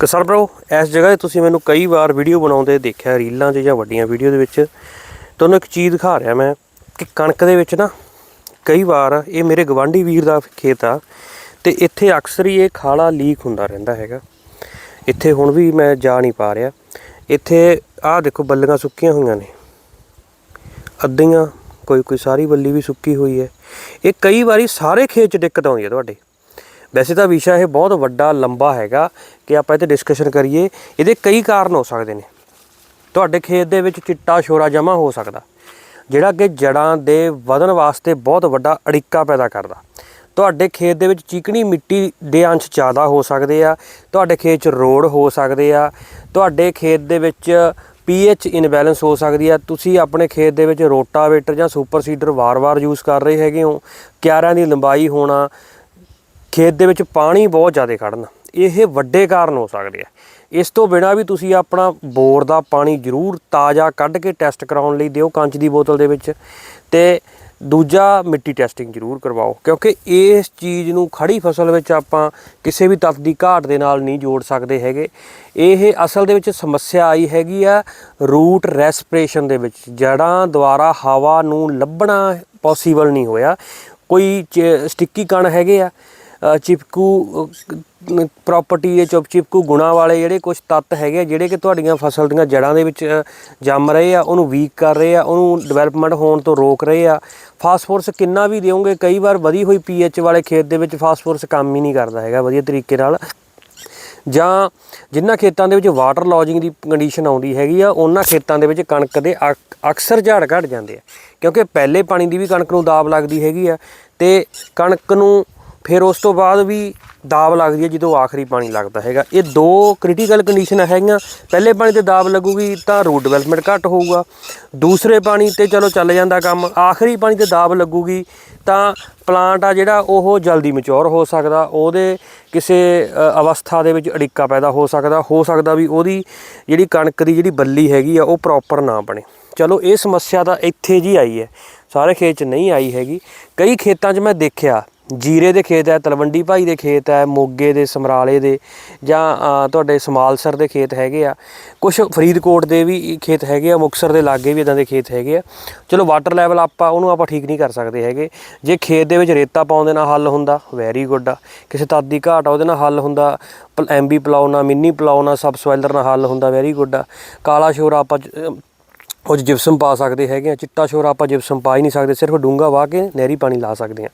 ਕਿਸਾਨ ਭਰਾਓ ਇਸ ਜਗ੍ਹਾ ਤੇ ਤੁਸੀਂ ਮੈਨੂੰ ਕਈ ਵਾਰ ਵੀਡੀਓ ਬਣਾਉਂਦੇ ਦੇਖਿਆ, ਰੀਲਾਂ 'ਚ ਜਾਂ ਵੱਡੀਆਂ ਵੀਡੀਓ ਦੇ ਵਿੱਚ। ਤੁਹਾਨੂੰ ਇੱਕ ਚੀਜ਼ ਦਿਖਾ ਰਿਹਾ ਮੈਂ ਕਿ ਕਣਕ ਦੇ ਵਿੱਚ ਨਾ ਕਈ ਵਾਰ ਇਹ ਮੇਰੇ ਗਵਾਂਢੀ ਵੀਰ ਦਾ ਖੇਤ ਆ ਤੇ ਇੱਥੇ ਅਕਸਰ ਹੀ ਇਹ ਖਾਲਾ ਲੀਕ ਹੁੰਦਾ ਰਹਿੰਦਾ ਹੈਗਾ। ਇੱਥੇ ਹੁਣ ਵੀ ਮੈਂ ਜਾ ਨਹੀਂ ਪਾ ਰਿਹਾ। ਇੱਥੇ ਆਹ ਦੇਖੋ ਬੱਲੀਆਂ ਸੁੱਕੀਆਂ ਹੋਈਆਂ ਨੇ। ਅੱਧੀਆਂ ਕੋਈ ਕੋਈ ਸਾਰੀ ਬੱਲੀ ਵੀ ਸੁੱਕੀ ਹੋਈ ਹੈ। ਇਹ ਕਈ ਵਾਰੀ ਸਾਰੇ ਖੇਤ 'ਚ ਦਿੱਕਤ ਆਉਂਦੀ ਹੈ ਤੁਹਾਡੇ। ਵੈਸੇ ਤਾਂ ਵਿਸ਼ਾ ਇਹ ਬਹੁਤ ਵੱਡਾ, ਲੰਬਾ ਹੈਗਾ ਕਿ ਆਪਾਂ ਇਹ ਤੇ ਡਿਸਕਸ਼ਨ ਕਰੀਏ। ਇਹਦੇ ਕਈ ਕਾਰਨ ਹੋ ਸਕਦੇ ਨੇ। ਤੁਹਾਡੇ ਖੇਤ ਦੇ ਵਿੱਚ ਚਿੱਟਾ ਸ਼ੋਰਾ ਜਮਾ ਹੋ ਸਕਦਾ, ਜਿਹੜਾ ਕਿ ਜੜਾਂ ਦੇ ਵਧਣ ਵਾਸਤੇ ਬਹੁਤ ਵੱਡਾ ਅੜਿੱਕਾ ਪੈਦਾ ਕਰਦਾ। ਤੁਹਾਡੇ ਖੇਤ ਦੇ ਵਿੱਚ ਚੀਕਣੀ ਮਿੱਟੀ ਦੇ ਅੰਸ਼ ਜ਼ਿਆਦਾ ਹੋ ਸਕਦੇ ਆ, ਤੁਹਾਡੇ ਖੇਤ 'ਚ ਰੋੜ ਹੋ ਸਕਦੇ ਆ, ਤੁਹਾਡੇ ਖੇਤ ਦੇ ਵਿੱਚ ਪੀਐਚ ਇਨਬੈਲੈਂਸ ਹੋ ਸਕਦੀ ਆ। ਤੁਸੀਂ ਆਪਣੇ ਖੇਤ ਦੇ ਵਿੱਚ ਰੋਟਾਵੇਟਰ ਜਾਂ ਸੁਪਰ ਸੀਡਰ ਵਾਰ-ਵਾਰ ਯੂਜ਼ ਕਰ ਰਹੇ ਹੈਗੇ ਹੋ। ਕਿਆਰਿਆਂ ਦੀ ਲੰਬਾਈ ਹੋਣਾ ਖੇਤ ਦੇ ਵਿੱਚ ਪਾਣੀ ਬਹੁਤ ਜ਼ਿਆਦਾ ਖੜਨਾ ਇਹ ਵੱਡੇ ਕਾਰਨ ਹੋ ਸਕਦੇ ਆ। ਇਸ ਤੋਂ ਬਿਨਾ ਵੀ ਤੁਸੀਂ ਆਪਣਾ ਬੋਰ ਦਾ ਪਾਣੀ ਜ਼ਰੂਰ ਤਾਜ਼ਾ ਕੱਢ ਕੇ ਟੈਸਟ ਕਰਾਉਣ ਲਈ ਦਿਓ ਕੰਚ ਦੀ ਬੋਤਲ ਦੇ ਵਿੱਚ ਤੇ ਦੂਜਾ ਮਿੱਟੀ ਟੈਸਟਿੰਗ ਜ਼ਰੂਰ ਕਰਵਾਓ, ਕਿਉਂਕਿ ਇਸ ਚੀਜ਼ ਨੂੰ ਖੜੀ ਫਸਲ ਵਿੱਚ ਆਪਾਂ ਕਿਸੇ ਵੀ ਤੱਤ ਦੀ ਘਾਟ ਦੇ ਨਾਲ ਨਹੀਂ ਜੋੜ ਸਕਦੇ ਹੈਗੇ। ਇਹ ਅਸਲ ਦੇ ਵਿੱਚ ਸਮੱਸਿਆ ਆਈ ਹੈਗੀ ਆ ਰੂਟ ਰੈਸਪੀਰੇਸ਼ਨ ਦੇ ਵਿੱਚ ਜੜਾਂ ਦੁਆਰਾ ਹਵਾ ਨੂੰ ਲੱਭਣਾ ਪੋਸੀਬਲ ਨਹੀਂ ਹੋਇਆ। ਕੋਈ ਸਟਿੱਕੀ ਕਣ ਹੈਗੇ ਆ ਚਿਪਕੂ ਪ੍ਰਾਪਰਟੀ ਦੇ ਚੁਪ ਚਿਪਕੂ ਗੁਣਾ ਵਾਲੇ ਜਿਹੜੇ ਕੁਝ ਤੱਤ ਹੈਗੇ ਆ, ਜਿਹੜੇ ਕਿ ਤੁਹਾਡੀਆਂ ਫਸਲ ਦੀਆਂ ਜੜਾਂ ਦੇ ਵਿੱਚ ਜੰਮ ਰਹੇ ਆ ਉਹਨੂੰ ਵੀਕ ਕਰ ਰਹੇ ਆ ਉਹਨੂੰ ਡਿਵੈਲਪਮੈਂਟ ਹੋਣ ਤੋਂ ਰੋਕ ਰਹੇ ਆ। ਫਾਸਫੋਰਸ ਕਿੰਨਾ ਵੀ ਦਿਓਗੇ ਕਈ ਵਾਰ ਵਧੀ ਹੋਈ ਪੀਐਚ ਵਾਲੇ ਖੇਤ ਦੇ ਵਿੱਚ ਫਾਸਫੋਰਸ ਕੰਮ ਹੀ ਨਹੀਂ ਕਰਦਾ ਹੈਗਾ ਵਧੀਆ ਤਰੀਕੇ ਨਾਲ। ਜਾਂ ਜਿਨ੍ਹਾਂ ਖੇਤਾਂ ਦੇ ਵਿੱਚ ਵਾਟਰ ਲੌਜਿੰਗ ਦੀ ਕੰਡੀਸ਼ਨ ਆਉਂਦੀ ਹੈਗੀ ਆ ਉਹਨਾਂ ਖੇਤਾਂ ਦੇ ਵਿੱਚ ਕਣਕ ਦੇ ਅਕ- ਅਕਸਰ ਝਾੜ ਘਟ ਜਾਂਦੇ ਆ। ਕਿਉਂਕਿ ਪਹਿਲੇ ਪਾਣੀ ਦੀ ਵੀ ਕਣਕ ਨੂੰ ਦਾਬ ਲੱਗਦੀ ਹੈਗੀ ਆ ਤੇ ਕਣਕ ਨੂੰ ਫਿਰ ਉਸ ਤੋਂ ਬਾਅਦ ਵੀ ਦਾਬ ਲੱਗਦੀ ਹੈ ਜਦੋਂ ਆਖਰੀ ਪਾਣੀ ਲੱਗਦਾ ਹੈਗਾ। ਇਹ ਦੋ ਕ੍ਰਿਟੀਕਲ ਕੰਡੀਸ਼ਨਾਂ ਹੈਗੀਆਂ। ਪਹਿਲੇ ਪਾਣੀ ਤੇ ਦਾਬ ਲੱਗੂਗੀ ਤਾਂ ਰੂਟ ਡਿਵੈਲਪਮੈਂਟ ਘੱਟ ਹੋਊਗਾ। ਦੂਸਰੇ ਪਾਣੀ ਤੇ ਚਲੋ ਚੱਲ ਜਾਂਦਾ ਕੰਮ। ਆਖਰੀ ਪਾਣੀ ਤੇ ਦਾਬ ਲੱਗੂਗੀ ਤਾਂ ਪਲਾਂਟ ਆ ਜਿਹੜਾ ਉਹ ਜਲਦੀ ਮੈਚੁਰ ਹੋ ਸਕਦਾ। ਉਹਦੇ ਕਿਸੇ ਅਵਸਥਾ ਦੇ ਵਿੱਚ ਅੜਿੱਕਾ ਪੈਦਾ ਹੋ ਸਕਦਾ। ਹੋ ਸਕਦਾ ਵੀ ਉਹਦੀ ਜਿਹੜੀ ਕਣਕ ਦੀ ਜਿਹੜੀ ਬੱਲੀ ਹੈਗੀ ਆ, ਉਹ ਪ੍ਰੋਪਰ ਨਾ ਬਣੇ। ਚਲੋ ਇਹ ਸਮੱਸਿਆ ਤਾਂ ਇੱਥੇ ਜੀ ਆਈ ਹੈ। ਸਾਰੇ ਖੇਤ 'ਚ ਨਹੀਂ ਆਈ ਹੈਗੀ। ਕਈ ਖੇਤਾਂ 'ਚ ਮੈਂ ਦੇਖਿਆ ਜੀਰੇ ਦੇ ਖੇਤ ਹੈ, ਤਲਵੰਡੀ ਭਾਈ ਦੇ ਖੇਤ ਹੈ, ਮੋਗੇ ਦੇ, ਸਮਰਾਲੇ ਦੇ ਜਾਂ ਤੁਹਾਡੇ ਸਮਾਲਸਰ ਦੇ ਖੇਤ ਹੈਗੇ ਆ। ਕੁਝ ਫਰੀਦਕੋਟ ਦੇ ਵੀ ਖੇਤ ਹੈਗੇ ਆ ਮੁਕਸਰ ਦੇ ਲਾਗੇ ਵੀ ਇਦਾਂ ਦੇ ਖੇਤ ਹੈਗੇ ਆ। ਚਲੋ ਵਾਟਰ ਲੈਵਲ ਆਪਾਂ ਉਹਨੂੰ ਆਪਾਂ ਠੀਕ ਨਹੀਂ ਕਰ ਸਕਦੇ ਹੈਗੇ। ਜੇ ਖੇਤ ਦੇ ਵਿੱਚ ਰੇਤਾ ਪਾਉਣ ਦੇ ਨਾਲ ਹੱਲ ਹੁੰਦਾ ਵੈਰੀ ਗੁੱਡ ਆ। ਕਿਸੇ ਤੱਤ ਦੀ ਘਾਟ ਆ, ਉਹਦੇ ਨਾਲ ਹੱਲ ਹੁੰਦਾ ਐਮਬੀ ਪਲਾਉ ਨਾਲ ਮਿੰਨੀ ਪਲਾਉ ਨਾਲ ਸਬ ਸੋਇਲਰ ਨਾਲ ਹੱਲ ਹੁੰਦਾ ਵੈਰੀ ਗੁੱਡ ਆ। ਕਾਲਾ ਸ਼ੋਰ ਆਪਾਂ ਜ- ਉਹ 'ਚ ਜਿਪਸਮ ਪਾ ਸਕਦੇ ਹੈਗੇ ਆ, ਚਿੱਟਾ ਸ਼ੋਰ ਆਪਾਂ ਜਿਪਸਮ ਪਾ ਹੀ ਨਹੀਂ ਸਕਦੇ, ਸਿਰਫ ਡੂੰਗਾ ਵਾਹ ਕੇ ਨਹਿਰੀ ਪਾਣੀ ਲਾ ਸਕਦੇ ਆ।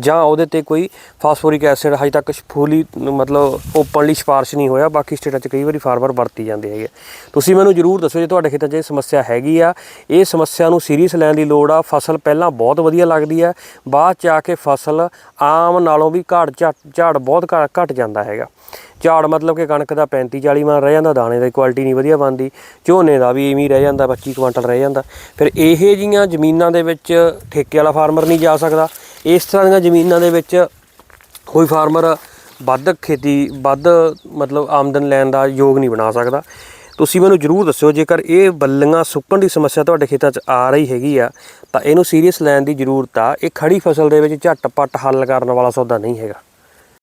ਜਾਂ ਉਹਦੇ ਤੇ ਕੋਈ ਫਾਸਫੋਰਿਕ ਐਸਿਡ ਹਜੇ ਤੱਕ ਫੂਲੀ, ਮਤਲਬ ਓਪਨਲੀ ਸਿਫਾਰਿਸ਼ ਨਹੀਂ ਹੋਇਆ, ਬਾਕੀ ਸਟੇਟਾਂ 'ਚ ਕਈ ਵਾਰੀ ਫਾਰਮਰ ਵਰਤੀ ਜਾਂਦੇ ਹੈਗੇ ਤੁਸੀਂ ਮੈਨੂੰ ਜਰੂਰ ਦੱਸੋ ਜੇ ਤੁਹਾਡੇ ਖੇਤਾਂ 'ਚ ਇਹ ਸਮੱਸਿਆ ਹੈਗੀ ਆ। ਇਹ ਸਮੱਸਿਆ ਨੂੰ ਸੀਰੀਅਸ ਲੈਣ ਦੀ ਲੋੜ ਆ, ਫਸਲ ਪਹਿਲਾਂ ਬਹੁਤ ਵਧੀਆ ਲੱਗਦੀ ਆ, ਬਾਅਦ 'ਚ ਆ ਕੇ ਫਸਲ ਆਮ ਨਾਲੋਂ ਵੀ ਘਾਟ ਝਾੜ ਝਾੜ ਬਹੁਤ ਘ- ਘਟ ਜਾਂਦਾ ਹੈਗਾ। ਝਾੜ ਮਤਲਬ ਕਿ ਕਣਕ ਦਾ 35 40 ਮਣ ਰਹਿ ਜਾਂਦਾ, ਦਾਣੇ ਦੀ ਕੁਆਲਿਟੀ ਨਹੀਂ ਵਧੀਆ ਬਣਦੀ, ਝੋਨੇ ਦਾ ਵੀ ਇਵੇਂ ਰਹਿ ਜਾਂਦਾ 25 ਕੁਇੰਟਲ ਰਹਿ ਜਾਂਦਾ। ਫਿਰ ਇਹ ਜੀਆਂ ਜ਼ਮੀਨਾਂ ਦੇ ਵਿੱਚ ਠੇਕੇ ਵਾਲਾ ਫਾਰਮਰ ਨਹੀਂ ਜਾ ਸਕਦਾ। ਇਸ ਤਰ੍ਹਾਂ ਦੀਆਂ ਜ਼ਮੀਨਾਂ ਦੇ ਵਿੱਚ ਕੋਈ ਫਾਰਮਰ ਵੱਧ ਖੇਤੀ, ਵੱਧ ਮਤਲਬ ਆਮਦਨ ਲੈਣ ਦਾ ਯੋਗ ਨਹੀਂ ਬਣਾ ਸਕਦਾ। ਤੁਸੀਂ ਮੈਨੂੰ ਜਰੂਰ ਦੱਸਿਓ, ਜੇਕਰ ਇਹ ਬੱਲੀਆਂ ਸੁੱਕਣ ਦੀ ਸਮੱਸਿਆ ਤੁਹਾਡੇ ਖੇਤਾਂ 'ਚ ਆ ਰਹੀ ਹੈਗੀ ਆ, ਤਾਂ ਇਹਨੂੰ ਸੀਰੀਅਸ ਲੈਣ ਦੀ ਜ਼ਰੂਰਤ ਆ। ਇਹ ਖੜੀ ਫਸਲ ਦੇ ਵਿੱਚ ਝਟਪਟ ਹੱਲ ਕਰਨ ਵਾਲਾ ਸੌਦਾ ਨਹੀਂ ਹੈਗਾ।